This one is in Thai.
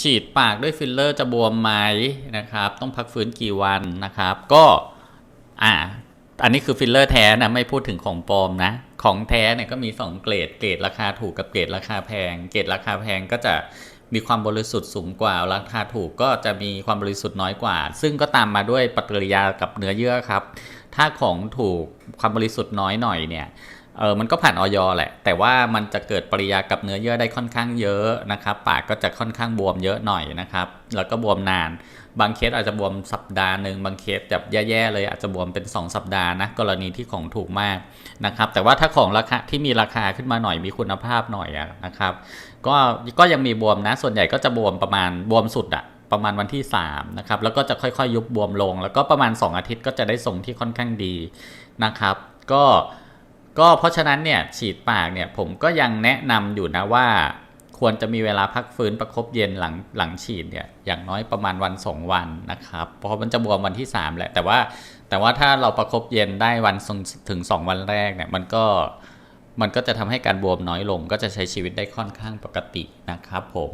ฉีดปากด้วยฟิลเลอร์จะบวมไหมนะครับ ต้องพักฟื้นกี่วันนะครับ ก็อ่าอันนี้คือฟิลเลอร์แท้นะไม่พูดถึงของปลอมนะ ของแท้เนี่ยก็มี 2 เกรดเกรดราคาถูกกับเกรดราคาแพง เกรดราคาแพงก็จะมีความบริสุทธิ์สูงกว่า ราคาถูกก็จะมีความบริสุทธิ์น้อยกว่า ซึ่งก็ตามมาด้วยปฏิกิริยากับเนื้อเยื่อครับ ถ้าของถูกความบริสุทธิ์น้อยหน่อยเนี่ย เออมันก็ผ่านออยแหละ แต่ว่ามันจะเกิดปริยากับเนื้อเยื่อได้ค่อนข้างเยอะนะครับ ปากก็จะค่อนข้างบวมเยอะหน่อยนะครับ แล้วก็บวมนาน บางเคสอาจจะบวมสัปดาห์หนึ่งบางเคสแบบแย่ๆเลยอาจจะบวมเป็น 2 สัปดาห์นะกรณีที่ของถูกมากนะครับ แต่ว่าถ้าของราคาที่มีราคาขึ้นมาหน่อยมีคุณภาพหน่อยนะครับ ก็ก็ยังมีบวมนะ ส่วนใหญ่ก็จะบวมประมาณบวมสุดอะประมาณวันที่3นะครับแล้วก็จะค่อยๆ ยุบบวมลง แล้วก็ประมาณ 2 อาทิตย์ก็จะได้ทรงที่ค่อนข้างดีนะครับ ก็ ก็เพราะฉะนั้นเนี่ยฉีดปากเนี่ยผมก็ยังแนะนำอยู่นะว่า ควรจะมีเวลาพักฟื้นประคบเย็นหลังหลังฉีดเนี่ยอย่างน้อยประมาณวัน 2 วันนะครับ เพราะมันจะบวมวันที่ 3 แหละ แต่ว่าแต่ว่าถ้าเราประคบเย็นได้วันถึง 2 วันแรกเนี่ยมันก็มันก็จะทำให้การบวมน้อยลง ก็จะใช้ชีวิตได้ค่อนข้างปกตินะครับผม